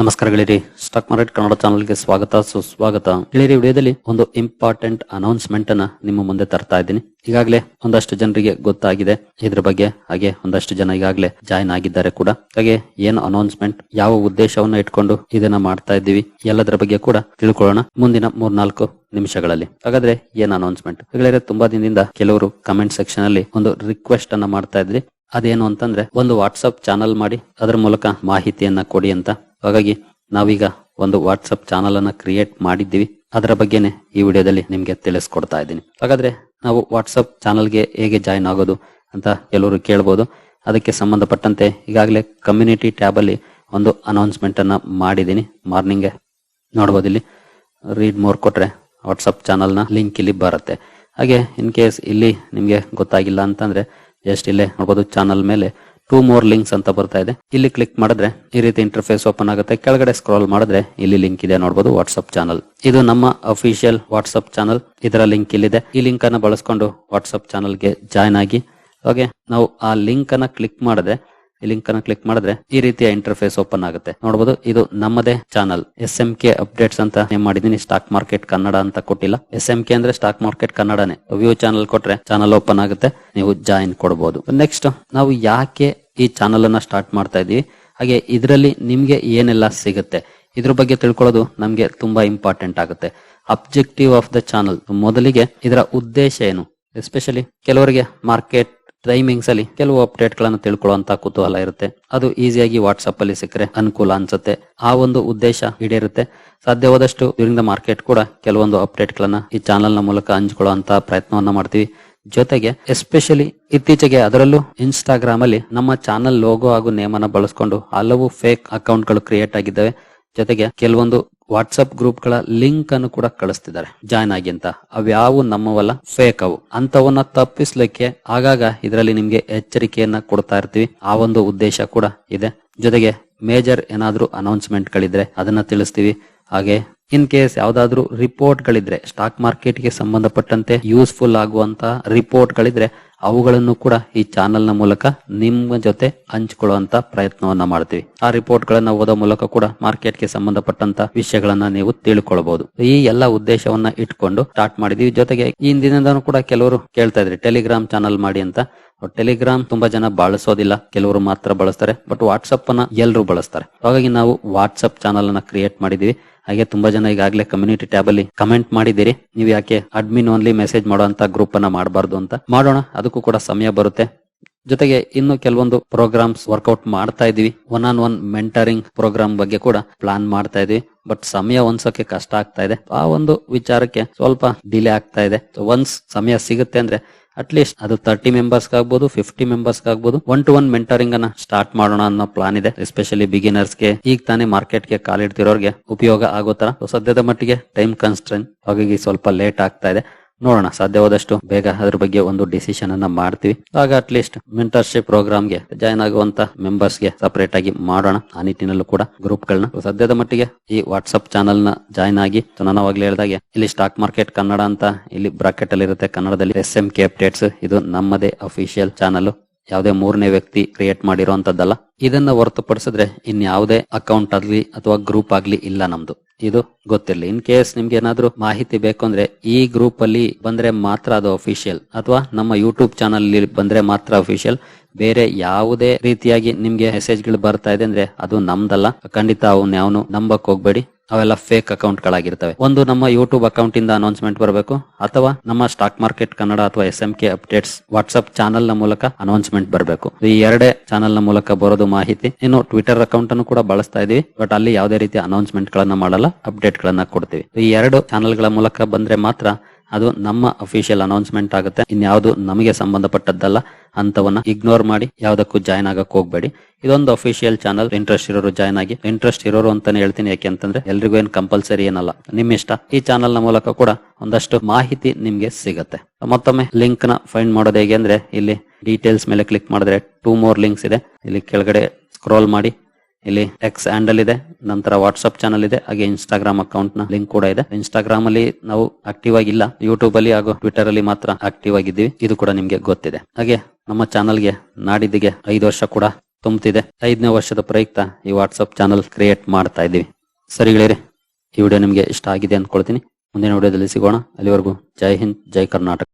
ನಮಸ್ಕಾರ ಗೆಳೆಯರಿ. Stock market Kannada ಚಾನಲ್ಗೆ ಸ್ವಾಗತ, ಸುಸ್ವಾಗತ. ಗೆಳೆಯರಿ ವಿಡಿಯೋದಲ್ಲಿ ಒಂದು ಇಂಪಾರ್ಟೆಂಟ್ ಅನೌನ್ಸ್ಮೆಂಟ್ ಅನ್ನ ನಿಮ್ಮ ಮುಂದೆ ತರ್ತಾ ಇದ್ದೀನಿ. ಈಗಾಗಲೇ ಒಂದಷ್ಟು ಜನರಿಗೆ ಗೊತ್ತಾಗಿದೆ. ಇದ್ರ ಬಗ್ಗೆ ಹಾಗೆ ಒಂದಷ್ಟು ಜನ ಈಗಾಗಲೇ ಜಾಯಿನ್ ಆಗಿದ್ದಾರೆ ಕೂಡ. ಹಾಗೆ ಏನು ಅನೌನ್ಸ್ಮೆಂಟ್ ಯಾವ ಉದ್ದೇಶವನ್ನ ಇಟ್ಕೊಂಡು ಇದನ್ನ ಮಾಡ್ತಾ ಇದ್ದೀವಿ ಎಲ್ಲದರ ಬಗ್ಗೆ ಕೂಡ ತಿಳ್ಕೊಳ್ಳೋಣ ಮುಂದಿನ ಮೂರ್ನಾಲ್ಕು ನಿಮಿಷಗಳಲ್ಲಿ. ಹಾಗಾದ್ರೆ ಏನ್ ಅನೌನ್ಸ್ಮೆಂಟ್ ಗೆಳೆಯರೆ, ತುಂಬಾ ದಿನದಿಂದ ಕೆಲವರು ಕಮೆಂಟ್ ಸೆಕ್ಷನ್ ಅಲ್ಲಿ ಒಂದು ರಿಕ್ವೆಸ್ಟ್ ಅನ್ನ ಮಾಡ್ತಾ ಇದ್ರಿ. ಅದೇನು ಅಂತಂದ್ರೆ ಒಂದು ವಾಟ್ಸಪ್ ಚಾನಲ್ ಮಾಡಿ ಅದರ ಮೂಲಕ ಮಾಹಿತಿಯನ್ನ ಕೊಡಿ ಅಂತ. ಹಾಗಾಗಿ ನಾವೀಗ ಒಂದು ವಾಟ್ಸಪ್ ಚಾನಲ್ ಅನ್ನ ಕ್ರಿಯೇಟ್ ಮಾಡಿದ್ದೀವಿ. ಅದರ ಬಗ್ಗೆನೆ ಈ ವಿಡಿಯೋದಲ್ಲಿ ನಿಮ್ಗೆ ತಿಳಿಸ್ಕೊಡ್ತಾ ಇದ್ದೀನಿ. ಹಾಗಾದ್ರೆ ನಾವು ವಾಟ್ಸಪ್ ಚಾನಲ್ಗೆ ಹೇಗೆ ಜಾಯಿನ್ ಆಗೋದು ಅಂತ ಎಲ್ಲರೂ ಕೇಳ್ಬೋದು. ಅದಕ್ಕೆ ಸಂಬಂಧಪಟ್ಟಂತೆ ಈಗಾಗಲೇ ಕಮ್ಯುನಿಟಿ ಟ್ಯಾಬ್ ಅಲ್ಲಿ ಒಂದು ಅನೌನ್ಸ್ಮೆಂಟ್ ಅನ್ನ ಮಾಡಿದ್ದೀನಿ. ಮಾರ್ನಿಂಗ್ ನೋಡ್ಬೋದು ಇಲ್ಲಿ. ರೀಡ್ ಮೋರ್ ಕೊಟ್ರೆ ವಾಟ್ಸಪ್ ಚಾನಲ್ನ ಲಿಂಕ್ ಇಲ್ಲಿ ಬರುತ್ತೆ. ಹಾಗೆ ಇನ್ ಕೇಸ್ ಇಲ್ಲಿ ನಿಮಗೆ ಗೊತ್ತಾಗಿಲ್ಲ ಅಂತಂದ್ರೆ ಜಸ್ಟ್ ಇಲ್ಲೇ ನೋಡ್ಬೋದು ಚಾನಲ್ ಮೇಲೆ. ಟೂ ಮೋರ್ ಲಿಂಕ್ಸ್ ಅಂತ ಬರ್ತಾ ಇದೆ. ಇಲ್ಲಿ ಕ್ಲಿಕ್ ಮಾಡಿದ್ರೆ ಈ ರೀತಿ ಇಂಟರ್ಫೇಸ್ ಓಪನ್ ಆಗುತ್ತೆ. ಕೆಳಗಡೆ ಸ್ಕ್ರಾಲ್ ಮಾಡಿದ್ರೆ ಇಲ್ಲಿ ಲಿಂಕ್ ಇದೆ ನೋಡಬಹುದು ವಾಟ್ಸ್ಆಪ್ ಚಾನಲ್. ಇದು ನಮ್ಮ ಅಫಿಷಿಯಲ್ ವಾಟ್ಸ್ಆಪ್ ಚಾನಲ್. ಇದರ ಲಿಂಕ್ ಇಲ್ಲಿದೆ. ಈ ಲಿಂಕ್ ಅನ್ನ ಬಳಸ್ಕೊಂಡು ವಾಟ್ಸ್ಆಪ್ ಚಾನಲ್ಗೆ ಜಾಯ್ನ್ ಆಗಿ. ಹಾಗೆ ನಾವು ಆ ಲಿಂಕ್ ಅನ್ನ ಕ್ಲಿಕ್ ಮಾಡಿದ್ರೆ ಈ ಲಿಂಕ್ ಅನ್ನು ಕ್ಲಿಕ್ ಮಾಡಿದ್ರೆ ಈ ರೀತಿಯ ಇಂಟರ್ಫೇಸ್ ಓಪನ್ ಆಗುತ್ತೆ. ನೋಡಬಹುದು ಇದು ನಮ್ಮದೇ channel S M K updates ಅಂತ ನೇಮ್ ಮಾಡಿದೀನಿ ಸ್ಟಾಕ್ ಮಾರ್ಕೆಟ್ ಕನ್ನಡ ಅಂತ ಕೊಟ್ಟಿಲ್ಲ. ಎಸ್ ಎಂ ಕೆ ಅಂದ್ರೆ ಸ್ಟಾಕ್ ಮಾರ್ಕೆಟ್ ಕನ್ನಡನೇ ವ್ಯೂ ಚಾನಲ್ ಕೊಟ್ರೆ ಚಾನಲ್ ಓಪನ್ ಆಗುತ್ತೆ. ನೀವು ಜಾಯಿನ್ ಕೊಡಬಹುದು ನೆಕ್ಸ್ಟ್ ನಾವು ಯಾಕೆ ಈ ಚಾನಲ್ ಅನ್ನ ಸ್ಟಾರ್ಟ್ ಮಾಡ್ತಾ ಇದೀವಿ ಹಾಗೆ ಇದರಲ್ಲಿ ನಿಮ್ಗೆ ಏನೆಲ್ಲ ಸಿಗುತ್ತೆ? ಇದ್ರ ಬಗ್ಗೆ ತಿಳ್ಕೊಳ್ಳೋದು ನಮ್ಗೆ ತುಂಬಾ ಇಂಪಾರ್ಟೆಂಟ್ ಆಗುತ್ತೆ. ಅಬ್ಜೆಕ್ಟಿವ್ ಆಫ್ ದ ಚಾನಲ್ ಮೊದಲಿಗೆ ಇದರ ಉದ್ದೇಶ ಏನು? ಎಸ್ಪೆಷಲಿ ಕೆಲವರಿಗೆ ಮಾರ್ಕೆಟ್ ಟೈಮಿಂಗ್ಸ್ ಅಲ್ಲಿ ಕೆಲವು ಅಪ್ಡೇಟ್ ಗಳನ್ನ ತಿಳ್ಕೊಳ್ಳುವಂತ ಕುತೂಹಲ ಇರುತ್ತೆ. ಅದು ಈಸಿಯಾಗಿ ವಾಟ್ಸ್ಆಪ್ ಅಲ್ಲಿ ಸಿಕ್ಕರೆ ಅನುಕೂಲ ಅನ್ಸುತ್ತೆ. ಆ ಒಂದು ಉದ್ದೇಶ ಈಡೇರುತ್ತೆ. ಸಾಧ್ಯವಾದಷ್ಟು ಡ್ಯೂರಿಂಗ್ ದ ಮಾರ್ಕೆಟ್ ಕೂಡ ಕೆಲವೊಂದು ಅಪ್ಡೇಟ್ ಗಳನ್ನ ಈ ಚಾನಲ್ನ ಮೂಲಕ ಹಂಚಿಕೊಳ್ಳುವಂತ ಪ್ರಯತ್ನವನ್ನ ಮಾಡ್ತೀವಿ. ಜೊತೆಗೆ ಎಸ್ಪೆಷಲಿ ಇತ್ತೀಚೆಗೆ ಅದರಲ್ಲೂ ಇನ್ಸ್ಟಾಗ್ರಾಮ್ ಅಲ್ಲಿ ನಮ್ಮ ಚಾನಲ್ ಲೋಗೋ ಹಾಗೂ ನೇಮನ್ನ ಬಳಸ್ಕೊಂಡು ಹಲವು ಫೇಕ್ ಅಕೌಂಟ್ಗಳು ಕ್ರಿಯೇಟ್ ಆಗಿದ್ದಾವೆ. ಜೊತೆಗೆ ಕೆಲವೊಂದು ವಾಟ್ಸ್ಆಪ್ ಗ್ರೂಪ್ಗಳ ಲಿಂಕ್ ಅನ್ನು ಕೂಡ ಕಳಿಸ್ತಿದ್ದಾರೆ. ಜಾಯ್ನ್ ಆಗಿ ಅಂತ. ಅವ್ಯಾವು ನಮ್ಮವಲ್ಲ ಫೇಕ್ ಅವು. ಅಂತವನ್ನ ತಪ್ಪಿಸ್ಲಿಕ್ಕೆ ಆಗಾಗ ಇದರಲ್ಲಿ ನಿಮ್ಗೆ ಎಚ್ಚರಿಕೆಯನ್ನ ಕೊಡ್ತಾ ಇರ್ತೀವಿ. ಆ ಒಂದು ಉದ್ದೇಶ ಕೂಡ ಇದೆ. ಜೊತೆಗೆ ಮೇಜರ್ ಏನಾದ್ರೂ ಅನೌನ್ಸ್ಮೆಂಟ್ ಗಳಿದ್ರೆ ಅದನ್ನ ತಿಳಿಸ್ತೀವಿ. ಹಾಗೆ ಇನ್ ಕೇಸ್ ಯಾವ್ದಾದ್ರು ರಿಪೋರ್ಟ್ ಗಳಿದ್ರೆ ಸ್ಟಾಕ್ ಮಾರ್ಕೆಟ್ಗೆ ಸಂಬಂಧಪಟ್ಟಂತೆ ಯೂಸ್ಫುಲ್ ಆಗುವಂತ ರಿಪೋರ್ಟ್ ಗಳಿದ್ರೆ ಅವುಗಳನ್ನು ಕೂಡ ಈ ಚಾನೆಲ್ನ ಮೂಲಕ ನಿಮ್ಮ ಜೊತೆ ಹಂಚಿಕೊಳ್ಳುವಂತ ಪ್ರಯತ್ನವನ್ನ ಮಾಡ್ತೀವಿ. ಆ ರಿಪೋರ್ಟ್ ಗಳನ್ನ ಓದೋ ಮೂಲಕ ಕೂಡ ಮಾರ್ಕೆಟ್ಗೆ ಸಂಬಂಧಪಟ್ಟಂತ ವಿಷಯಗಳನ್ನ ನೀವು ತಿಳ್ಕೊಳ್ಬಹುದು. ಈ ಎಲ್ಲ ಉದ್ದೇಶವನ್ನ ಇಟ್ಕೊಂಡು ಸ್ಟಾರ್ಟ್ ಮಾಡಿದೀವಿ. ಜೊತೆಗೆ ಈ ಕೂಡ ಕೆಲವರು ಕೇಳ್ತಾ ಇದ್ರಿ ಟೆಲಿಗ್ರಾಮ್ ಚಾನಲ್ ಮಾಡಿ ಅಂತ. ಟೆಲಿಗ್ರಾಮ್ ತುಂಬಾ ಜನ ಬಳಸೋದಿಲ್ಲ. ಕೆಲವರು ಮಾತ್ರ ಬಳಸ್ತಾರೆ ಬಟ್ ವಾಟ್ಸಪ್ ಅನ್ನ ಎಲ್ಲರೂ ಬಳಸ್ತಾರೆ. ಹಾಗಾಗಿ ನಾವು ವಾಟ್ಸಪ್ ಚಾನಲ್ ಅನ್ನ ಕ್ರಿಯೇಟ್ ಮಾಡಿದೀವಿ. ಹಾಗೆ ತುಂಬಾ ಜನ ಈಗಾಗಲೇ ಕಮ್ಯುನಿಟಿ ಟ್ಯಾಬ್ ಅಲ್ಲಿ ಕಮೆಂಟ್ ಮಾಡಿದಿರಿ ನೀವು ಯಾಕೆ ಅಡ್ಮಿನ್ ಓನ್ಲಿ ಮೆಸೇಜ್ ಮಾಡುವಂತ ಗ್ರೂಪ್ ಅನ್ನ ಮಾಡಬಾರ್ದು ಅಂತ ಮಾಡೋಣ. ಅದಕ್ಕೂ ಕೂಡ ಸಮಯ ಬರುತ್ತೆ. ಜೊತೆಗೆ ಇನ್ನು ಕೆಲವೊಂದು ಪ್ರೋಗ್ರಾಮ್ಸ್ ವರ್ಕೌಟ್ ಮಾಡ್ತಾ ಇದೀವಿ one on one mentoring programme ಬಗ್ಗೆ ಕೂಡ ಪ್ಲಾನ್ ಮಾಡ್ತಾ ಇದೀವಿ ಬಟ್ ಸಮಯ ಹೊಂದ್ಸೋಕೆ ಕಷ್ಟ ಆಗ್ತಾ ಇದೆ. ಆ ಒಂದು ವಿಚಾರಕ್ಕೆ ಸ್ವಲ್ಪ ಡಿಲೇ ಆಗ್ತಾ ಇದೆ. ಒನ್ಸ್ ಸಮಯ ಸಿಗುತ್ತೆ ಅಂದ್ರೆ ಅಟ್ಲೀಸ್ಟ್ ಅದು ತರ್ಟಿ ಮೆಂಬರ್ಸ್ ಆಗ್ಬೋದು ಫಿಫ್ಟಿ ಮೆಂಬರ್ಸ್ ಆಗ್ಬೋದು ಒನ್ ಟು ಒನ್ ಮೆಂಟರಿಂಗ್ ಅನ್ನ ಸ್ಟಾರ್ಟ್ ಮಾಡೋಣ ಅನ್ನೋ ಪ್ಲಾನ್ ಇದೆ. ಎಸ್ಪೆಷಲಿ ಬಿಗಿನರ್ಸ್ಗೆ, ಈಗ ತಾನೇ ಮಾರ್ಕೆಟ್ಗೆ ಕಾಲಿಡ್ತಿರೋರ್ಗೆ ಉಪಯೋಗ ಆಗೋ ತರ ಸದ್ಯದ ಮಟ್ಟಿಗೆ ಟೈಮ್ ಕನ್ಸ್ಟ್ರೆಂಟ್ ಹಾಗಾಗಿ ಸ್ವಲ್ಪ ಲೇಟ್ ಆಗ್ತಾ ಇದೆ. ನೋಡೋಣ ಸಾಧ್ಯವಾದಷ್ಟು ಬೇಗ ಅದ್ರ ಬಗ್ಗೆ ಒಂದು ಡಿಸಿಷನ್ ಅನ್ನ ಮಾಡ್ತೀವಿ. ಆಗ ಅಟ್ ಲೀಸ್ಟ್ ಮೆಂಟರ್ಶಿಪ್ ಪ್ರೋಗ್ರಾಮ್ಗೆ ಜಾಯ್ನ್ ಆಗುವಂತ ಮೆಂಬರ್ಸ್ಗೆ ಸಪರೇಟ್ ಆಗಿ ಮಾಡೋಣ, ಆ ನಿಟ್ಟಿನಲ್ಲೂ ಕೂಡ ಗ್ರೂಪ್ ಗಳನ್ನ. ಸದ್ಯದ ಮಟ್ಟಿಗೆ ಈ ವಾಟ್ಸ್ಆಪ್ ಚಾನಲ್ನ ಜಾಯ್ನ್ ಆಗಿ ನಾನು ಹೇಳಿದಾಗೆ, ಇಲ್ಲಿ ಸ್ಟಾಕ್ ಮಾರ್ಕೆಟ್ ಕನ್ನಡ ಅಂತ ಇಲ್ಲಿ ಬ್ರಾಕೆಟ್ ಅಲ್ಲಿ ಇರುತ್ತೆ. ಕನ್ನಡದಲ್ಲಿ ಎಸ್ ಎಂ ಕೆ ಅಪ್ಡೇಟ್ಸ್ ಇದು ನಮ್ಮದೇ ಅಫಿಷಿಯಲ್ ಚಾನಲ್ ಯಾವುದೇ ಮೂರನೇ ವ್ಯಕ್ತಿ ಕ್ರಿಯೇಟ್ ಮಾಡಿರುವಂತದ್ದಲ್ಲ. ಇದನ್ನ ಹೊರತುಪಡಿಸಿದ್ರೆ ಇನ್ಯಾವುದೇ ಅಕೌಂಟ್ ಆಗ್ಲಿ ಅಥವಾ ಗ್ರೂಪ್ ಆಗ್ಲಿ ಇಲ್ಲ ನಮ್ದು. ಇದು ಗೊತ್ತಿರಲಿ ಇನ್ ಕೇಸ್ ನಿಮ್ಗೆ ಏನಾದ್ರೂ ಮಾಹಿತಿ ಬೇಕು ಅಂದ್ರೆ ಈ ಗ್ರೂಪ್ ಅಲ್ಲಿ ಬಂದ್ರೆ ಮಾತ್ರ ಅದು ಅಫಿಷಿಯಲ್ ಅಥವಾ ನಮ್ಮ ಯೂಟ್ಯೂಬ್ ಚಾನಲ್ ಬಂದ್ರೆ ಮಾತ್ರ ಅಫಿಷಿಯಲ್ ಬೇರೆ ಯಾವುದೇ ರೀತಿಯಾಗಿ ನಿಮ್ಗೆ ಮೆಸೇಜ್ಗಳು ಬರ್ತಾ ಇದೆ ಅಂದ್ರೆ ಅದು ನಮ್ದಲ್ಲ. ಖಂಡಿತ ಅವನ್ ಯಾವನು ನಂಬಕ್ ಹೋಗ್ಬೇಡಿ. ಅವೆಲ್ಲ ಫೇಕ್ ಅಕೌಂಟ್ ಗಳಾಗಿರ್ತವೆ ಒಂದು ನಮ್ಮ ಯೂಟ್ಯೂಬ್ ಅಕೌಂಟ್ ಇಂದ ಅನೌನ್ಸ್ಮೆಂಟ್ ಬರಬೇಕು, ಅಥವಾ ನಮ್ಮ ಸ್ಟಾಕ್ ಮಾರ್ಕೆಟ್ ಕನ್ನಡ ಅಥವಾ S M K updates WhatsApp ಚಾನಲ್ನ ಮೂಲಕ ಅನೌನ್ಸ್ಮೆಂಟ್ ಬರಬೇಕು. ಈ ಎರಡೇ ಚಾನಲ್ನ ಮೂಲಕ ಬರೋದು ಮಾಹಿತಿ. ಇನ್ನು ಟ್ವಿಟರ್ ಅಕೌಂಟ್ ಅನ್ನು ಕೂಡ ಬಳಸ್ತಾ ಇದೀವಿ ಬಟ್ ಅಲ್ಲಿ ಯಾವುದೇ ರೀತಿಯ ಅನೌನ್ಸ್ಮೆಂಟ್ ಗಳನ್ನ ಮಾಡಲ್ಲ ಅಪ್ಡೇಟ್ ಗಳನ್ನ ಕೊಡ್ತೀವಿ. ಈ ಎರಡು ಚಾನಲ್ಗಳ ಮೂಲಕ ಬಂದ್ರೆ ಮಾತ್ರ ಅದು ನಮ್ಮ ಅಫಿಷಿಯಲ್ ಅನೌನ್ಸ್ಮೆಂಟ್ ಆಗುತ್ತೆ. ಇನ್ಯಾವುದು ನಮಗೆ ಸಂಬಂಧಪಟ್ಟದ್ದಲ್ಲ ಅಂತವನ್ನ ಇಗ್ನೋರ್ ಮಾಡಿ, ಯಾವ್ದಕ್ಕೂ ಜಾಯ್ನ್ ಆಗಕ್ ಹೋಗ್ಬೇಡಿ. ಇದೊಂದು ಅಫಿಷಿಯಲ್ ಚಾನಲ್ ಇಂಟ್ರೆಸ್ಟ್ ಇರೋರು ಜಾಯ್ನ್ ಆಗಿ ಇಂಟ್ರೆಸ್ಟ್ ಇರೋರು ಅಂತಾನೆ ಹೇಳ್ತೀನಿ. ಯಾಕೆ ಅಂತಂದ್ರೆ, ಎಲ್ರಿಗೂ ಏನ್ ಕಂಪಲ್ಸರಿ ಏನಲ್ಲ. ನಿಮ್ ಇಷ್ಟ, ಈ ಚಾನಲ್ನ ಮೂಲಕ ಕೂಡ ಒಂದಷ್ಟು ಮಾಹಿತಿ ನಿಮ್ಗೆ ಸಿಗುತ್ತೆ. ಮತ್ತೊಮ್ಮೆ ಲಿಂಕ್ನ ಫೈಂಡ್ ಮಾಡೋದು ಹೇಗೆ ಅಂದ್ರೆ, ಇಲ್ಲಿ ಡೀಟೇಲ್ಸ್ ಮೇಲೆ ಕ್ಲಿಕ್ ಮಾಡಿದ್ರೆ ಟೂ ಮೋರ್ ಲಿಂಕ್ಸ್ ಇದೆ. ಇಲ್ಲಿ ಕೆಳಗಡೆ ಸ್ಕ್ರೋಲ್ ಮಾಡಿ ಇಲ್ಲಿ ಎಕ್ಸ್ ಹ್ಯಾಂಡಲ್ ಇದೆ, ನಂತರ ವಾಟ್ಸ್ಆಪ್ ಚಾನಲ್ ಇದೆ, ಹಾಗೆ ಇನ್ಸ್ಟಾಗ್ರಾಮ್ ಅಕೌಂಟ್ನ ಲಿಂಕ್ ಕೂಡ ಇದೆ. ಇನ್ಸ್ಟಾಗ್ರಾಮ್ ಅಲ್ಲಿ ನಾವು ಆಕ್ಟಿವ್ ಆಗಿಲ್ಲ ಯೂಟ್ಯೂಬ್ ಅಲ್ಲಿ ಹಾಗೂ ಟ್ವಿಟರ್ ಅಲ್ಲಿ ಮಾತ್ರ ಆಕ್ಟಿವ್ ಆಗಿದ್ದೀವಿ. ಇದು ಕೂಡ ನಿಮ್ಗೆ ಗೊತ್ತಿದೆ. ಹಾಗೆ ನಮ್ಮ ಚಾನಲ್ಗೆ ನಾಡಿದ್ದಿಗೆ ಐದು ವರ್ಷ ಕೂಡ ತುಂಬುತ್ತಿದೆ ಐದನೇ ವರ್ಷದ ಪ್ರಯುಕ್ತ ಈ ವಾಟ್ಸ್ಆಪ್ ಚಾನಲ್ ಕ್ರಿಯೇಟ್ ಮಾಡ್ತಾ ಇದ್ದೀವಿ. ಸರಿ ಗೆಳೆಯರೆ, ಈ ವಿಡಿಯೋ ನಿಮಗೆ ಇಷ್ಟ ಆಗಿದೆ ಅಂದ್ಕೊಳ್ತೀನಿ. ಮುಂದಿನ ವಿಡಿಯೋದಲ್ಲಿ ಸಿಗೋಣ. ಅಲ್ಲಿವರೆಗೂ ಜೈ ಹಿಂದ್, ಜೈ ಕರ್ನಾಟಕ.